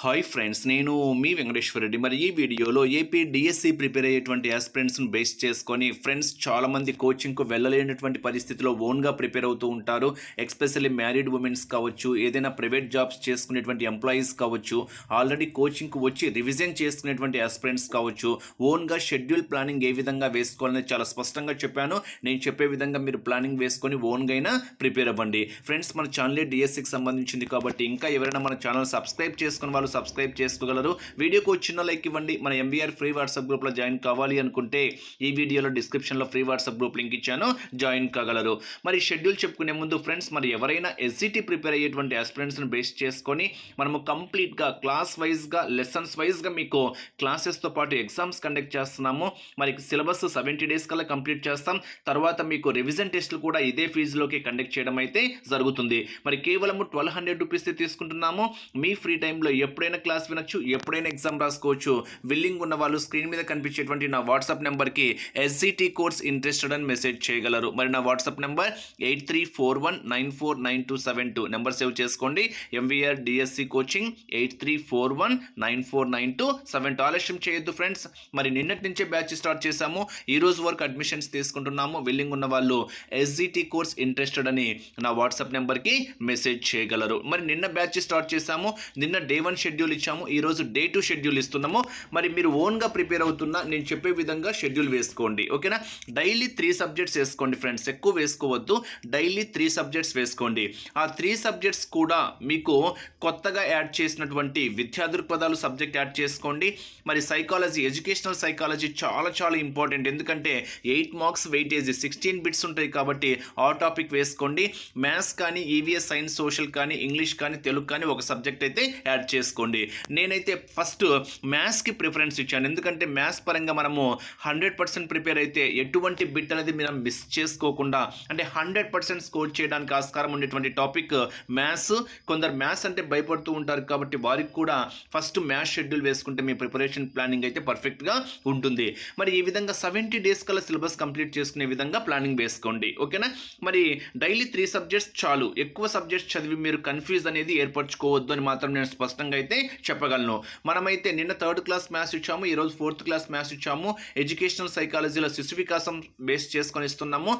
Hi friends నేను మీ వెంకటేశ్వర రెడ్డి. మరి ఈ వీడియోలో ఏపీ డిఎస్సి ప్రిపేర్ అయ్యేటువంటి ఆస్పిరెంట్స్ను బేస్ చేసుకొని ఫ్రెండ్స్ చాలామంది కోచింగ్కు వెళ్ళలేనటువంటి పరిస్థితిలో ఓన్గా ప్రిపేర్ అవుతూ ఉంటారు. ఎక్స్పెషల్లీ మ్యారీడ్ ఉమెన్స్ కావచ్చు ఏదైనా ప్రైవేట్ జాబ్స్ చేసుకునేటువంటి ఎంప్లాయీస్ కావచ్చు ఆల్రెడీ కోచింగ్కు వచ్చి రివిజన్ చేసుకునేటువంటి ఆస్పిరెంట్స్ కావచ్చు. ఓన్గా షెడ్యూల్ ప్లానింగ్ ఏ విధంగా వేసుకోవాలని చాలా స్పష్టంగా చెప్పాను. నేను చెప్పే విధంగా మీరు ప్లానింగ్ వేసుకొని ఓన్గా అయినా ప్రిపేర్ అవ్వండి. ఫ్రెండ్స్ మన ఛానలే డిఎస్సికి సంబంధించింది కాబట్టి ఇంకా ఎవరైనా మన ఛానల్ సబ్స్క్రైబ్ చేసుకున్న వాళ్ళు సబ్స్క్రైబ్ చేసుకోగలరు. వీడియోకి చిన్న లైక్ ఇవ్వండి. మన ఎంవీఆర్ ఫ్రీ వాట్సాప్ గ్రూప్లో జాయిన్ కావాలి అనుకుంటే ఈ వీడియోలో డిస్క్రిప్షన్లో ఫ్రీ వాట్సాప్ గ్రూప్ లింక్ ఇచ్చాను. జాయిన్ కాగలరు. మరి షెడ్యూల్ చెప్పుకునే ముందు ఫ్రెండ్స్ మరి ఎవరైనా ఎస్జిటి ప్రిపేర్ అయ్యేటువంటి ఆస్పిరెంట్స్ని బేస్ చేసుకొని మనము కంప్లీట్గా క్లాస్ వైజ్గా లెసన్స్ వైజ్గా మీకు క్లాసెస్తో పాటు ఎగ్జామ్స్ కండక్ట్ చేస్తున్నాము. మరి సిలబస్ సెవెంటీ డేస్ కల్లా కంప్లీట్ చేస్తాం. తర్వాత మీకు రివిజన్ టెస్ట్లు కూడా ఇదే ఫీజులోకి కండక్ట్ చేయడం అయితే జరుగుతుంది. మరి కేవలం ట్వెల్వ్ హండ్రెడ్ రూపీస్ తీసుకుంటున్నాము. మీ ఫ్రీ టైంలో ఎప్పుడు ఎప్పుడైనా క్లాస్ వినొచ్చు ఎప్పుడైనా ఎగ్జామ్ రాసుకోవచ్చు. విల్లింగ్ ఉన్న వాళ్ళు స్క్రీన్ మీద కనిపించేటువంటి నా వాట్సాప్ నెంబర్కి ఎస్జిటి కోర్స్ ఇంట్రెస్టెడ్ అని మెసేజ్ చేయగలరు. మరి నా WhatsApp number eight three four one nine four nine two seven two. Number save చేసుకోండి. MVR DSC coaching eight three four one nine four nine two seven two. ఆలస్యం చేయొద్దు friends. మరి నిన్నటి నుంచే బ్యాచ్ స్టార్ట్ చేశాము. ఈ రోజు వరకు అడ్మిషన్స్ తీసుకుంటున్నాము. విల్లింగ్ ఉన్న వాళ్ళు ఎస్జిటి కోర్స్ ఇంట్రెస్టెడ్ అని నా వాట్సాప్ నెంబర్కి మెసేజ్ చేయగలరు. మరి నిన్న బ్యాచ్ స్టార్ట్ చేశాము. నిన్న డే వన్ షెడ్యూల్ ఇచ్చాము. ఈ రోజు డే టు షెడ్యూల్ ఇస్తున్నాము. మరి మీరు ఓన్గా ప్రిపేర్ అవుతున్నా నేను చెప్పే విధంగా షెడ్యూల్ వేసుకోండి. ఓకేనా? డైలీ త్రీ సబ్జెక్ట్స్ వేసుకోండి ఫ్రెండ్స్. ఎక్కువ వేసుకోవద్దు. డైలీ త్రీ సబ్జెక్ట్స్ వేసుకోండి. ఆ త్రీ సబ్జెక్ట్స్ కూడా మీకు కొత్తగా యాడ్ చేసినటువంటి విద్యా దృక్పథాలు సబ్జెక్ట్ యాడ్ చేసుకోండి. మరి సైకాలజీ ఎడ్యుకేషనల్ సైకాలజీ చాలా చాలా ఇంపార్టెంట్. ఎందుకంటే eight marks weightage sixteen bits ఉంటాయి కాబట్టి ఆ టాపిక్ వేసుకోండి. మ్యాథ్స్ కానీ ఈవీఎస్ సైన్స్ సోషల్ కానీ ఇంగ్లీష్ కానీ తెలుగు కానీ ఒక సబ్జెక్ట్ అయితే యాడ్ చేసుకోండి. నేనైతే ఫస్ట్ మ్యాథ్స్కి ప్రిఫరెన్స్ ఇచ్చాను. ఎందుకంటే మ్యాథ్స్ పరంగా మనము హండ్రెడ్ పర్సెంట్ ప్రిపేర్ అయితే ఎటువంటి బిట్ అనేది మనం మిస్ చేసుకోకుండా అంటే హండ్రెడ్ పర్సెంట్ స్కోర్ చేయడానికి ఆస్కారం ఉండేటువంటి టాపిక్ మ్యాథ్స్. కొందరు మ్యాథ్స్ అంటే భయపడుతూ ఉంటారు కాబట్టి వారికి కూడా ఫస్ట్ మ్యాథ్స్ షెడ్యూల్ వేసుకుంటే మీ ప్రిపరేషన్ ప్లానింగ్ అయితే పర్ఫెక్ట్గా ఉంటుంది. మరి ఈ విధంగా సెవెంటీ డేస్ కల్లా సిలబస్ కంప్లీట్ చేసుకునే విధంగా ప్లానింగ్ వేసుకోండి. ఓకేనా? మరి డైలీ త్రీ సబ్జెక్ట్స్ చాలు. ఎక్కువ సబ్జెక్ట్స్ చదివి మీరు కన్ఫ్యూజ్ అనేది ఏర్పరచుకోవద్దు అని మాత్రం నేను స్పష్టంగా అయితే చెప్పగలను. మనమైతే నిన్న థర్డ్ క్లాస్ మ్యాథ్స్ ఇచ్చాము ఈరోజు ఫోర్త్ క్లాస్ మ్యాథ్స్ ఇచ్చాము. ఎడ్యుకేషనల్ సైకాలజీలో శిశు వికాసం బేస్ చేసుకొని ఇస్తున్నాము.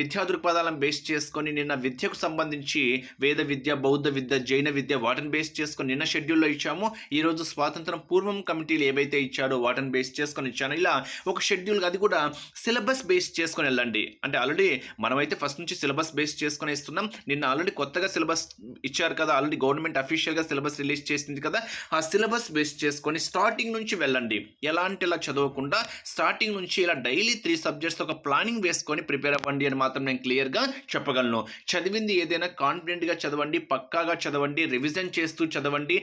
విద్యా దృక్పథాలను బేస్ చేసుకొని నిన్న విద్యకు సంబంధించి వేద విద్య బౌద్ధ విద్య జైన విద్య వాటిని బేస్ చేసుకొని నిన్న షెడ్యూల్లో ఇచ్చాము. ఈరోజు స్వాతంత్రం పూర్వం కమిటీలు ఏవైతే ఇచ్చారో వాటిని బేస్ చేసుకొని ఇచ్చాను. ఇలా ఒక షెడ్యూల్ అది కూడా సిలబస్ బేస్ చేసుకొని వెళ్ళండి. అంటే ఆల్రెడీ మనమైతే ఫస్ట్ నుంచి సిలబస్ బేస్ చేసుకొని ఇస్తున్నాం నిన్న ఆల్రెడీ కొత్తగా సిలబస్ ఇచ్చారు కదా ఆల్రెడీ గవర్నమెంట్ అఫీషియల్గా సిలబస్ రిలీజ్ చేసింది కదా ఆ సిలబస్ బేస్ చేసుకొని స్టార్టింగ్ నుంచి వెళ్ళండి. ఎలాంటి ఇలా చదవకుండా స్టార్టింగ్ నుంచి ఇలా డైలీ త్రీ సబ్జెక్ట్స్ ఒక ప్లానింగ్ వేసుకొని ప్రిపేర్ అవ్వండి అని మాత్రం నేను క్లియర్గా చెప్పగలను. చదివింది ఏదైనా కాన్ఫిడెంట్గా చదవండి పక్కాగా చదవండి రివిజన్ చేస్తూ చదవండి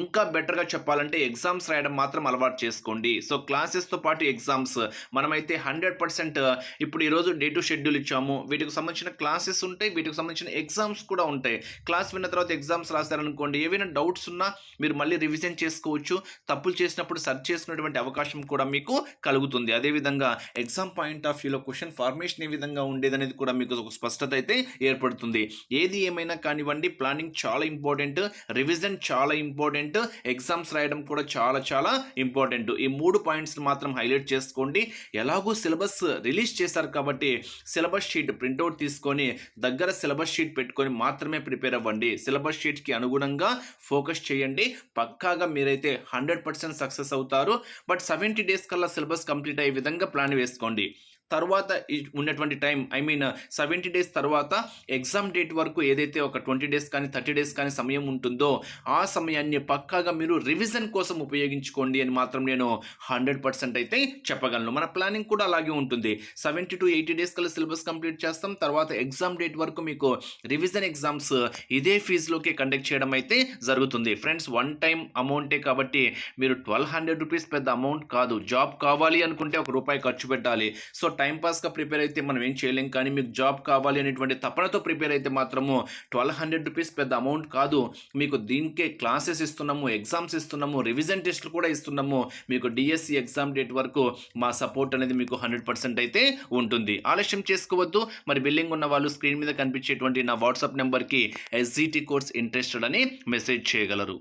ఇంకా బెటర్గా చెప్పాలంటే ఎగ్జామ్స్ రాయడం మాత్రం అలవాటు చేసుకోండి. సో క్లాసెస్తో పాటు ఎగ్జామ్స్ మనమైతే హండ్రెడ్ పర్సెంట్ ఇప్పుడు ఈరోజు డే టు షెడ్యూల్ ఇచ్చాము. వీటికి సంబంధించిన క్లాసెస్ ఉంటాయి వీటికి సంబంధించిన ఎగ్జామ్స్ కూడా ఉంటాయి. క్లాస్ విన్న తర్వాత ఎగ్జామ్స్ రాశారనుకోండి ఏవైనా డౌట్స్ ఉన్నా మీరు మళ్ళీ రివిజన్ చేసుకోవచ్చు. తప్పులు చేసినప్పుడు సర్చ్ చేసుకునేటువంటి అవకాశం కూడా మీకు కలుగుతుంది. అదేవిధంగా ఎగ్జామ్ పాయింట్ ఆఫ్ వ్యూలో క్వశ్చన్ ఫార్మేషన్ ఏ విధంగా ఉండేదనేది కూడా మీకు ఒక స్పష్టత అయితే ఏర్పడుతుంది. ఏది ఏమైనా కానివ్వండి ప్లానింగ్ చాలా ఇంపార్టెంట్ రివిజన్ చాలా ఇంపార్టెంట్ ఎగ్జామ్స్ రాయడం కూడా చాలా చాలా ఇంపార్టెంట్ ఈ మూడు పాయింట్స్ని మాత్రం హైలైట్ చేసుకోండి. ఎలాగో సిలబస్ రిలీజ్ చేశారు కాబట్టి సిలబస్ షీట్ ప్రింట్అవుట్ తీసుకొని దగ్గర సిలబస్ షీట్ పెట్టుకొని మాత్రమే ప్రిపేర్ అవ్వండి. సిలబస్ షీట్కి అనుగుణంగా ఫోకస్ చేయండి. పక్కాగా మీరైతే హండ్రెడ్ పర్సెంట్ సక్సెస్ అవుతారు. బట్ సెవెంటీ డేస్ కల్లా సిలబస్ కంప్లీట్ అయ్యే విధంగా ప్లాన్ వేసుకోండి. తర్వాత ఉన్నటువంటి time I mean seventy days తర్వాత ఎగ్జామ్ డేట్ వరకు ఏదైతే ఒక ట్వంటీ డేస్ కానీ థర్టీ డేస్ కానీ సమయం ఉంటుందో ఆ సమయాన్ని పక్కాగా మీరు రివిజన్ కోసం ఉపయోగించుకోండి అని మాత్రం నేను హండ్రెడ్ పర్సెంట్ అయితే చెప్పగలను. మన ప్లానింగ్ కూడా అలాగే ఉంటుంది. సెవెంటీ టు ఎయిటీ డేస్ కల్లా సిలబస్ కంప్లీట్ చేస్తాం. తర్వాత ఎగ్జామ్ డేట్ వరకు మీకు రివిజన్ ఎగ్జామ్స్ ఇదే ఫీజులోకి కండక్ట్ చేయడం అయితే జరుగుతుంది. ఫ్రెండ్స్ వన్ టైం అమౌంటే కాబట్టి మీరు ట్వెల్వ్ హండ్రెడ్ రూపీస్ పెద్ద అమౌంట్ కాదు. జాబ్ కావాలి అనుకుంటే ఒక రూపాయి ఖర్చు పెట్టాలి. సో టైంపాస్గా ప్రిపేర్ అయితే మనం ఏం చేయలేం. కానీ మీకు జాబ్ కావాలి అనేటువంటి తపనతో ప్రిపేర్ అయితే మాత్రము ట్వెల్వ్ హండ్రెడ్ రూపీస్ పెద్ద అమౌంట్ కాదు. మీకు దీనికే క్లాసెస్ ఇస్తున్నాము ఎగ్జామ్స్ ఇస్తున్నాము రివిజన్ టెస్ట్లు కూడా ఇస్తున్నాము. మీకు డిఎస్సి ఎగ్జామ్ డేట్ వరకు మా సపోర్ట్ అనేది మీకు హండ్రెడ్ పర్సెంట్ అయితే ఉంటుంది. ఆలస్యం చేసుకోవద్దు. మరి బిల్లింగ్ ఉన్న వాళ్ళు స్క్రీన్ మీద కనిపించేటువంటి నా వాట్సాప్ నెంబర్కి ఎస్జిటి కోర్స్ ఇంట్రెస్టెడ్ అని మెసేజ్ చేయగలరు.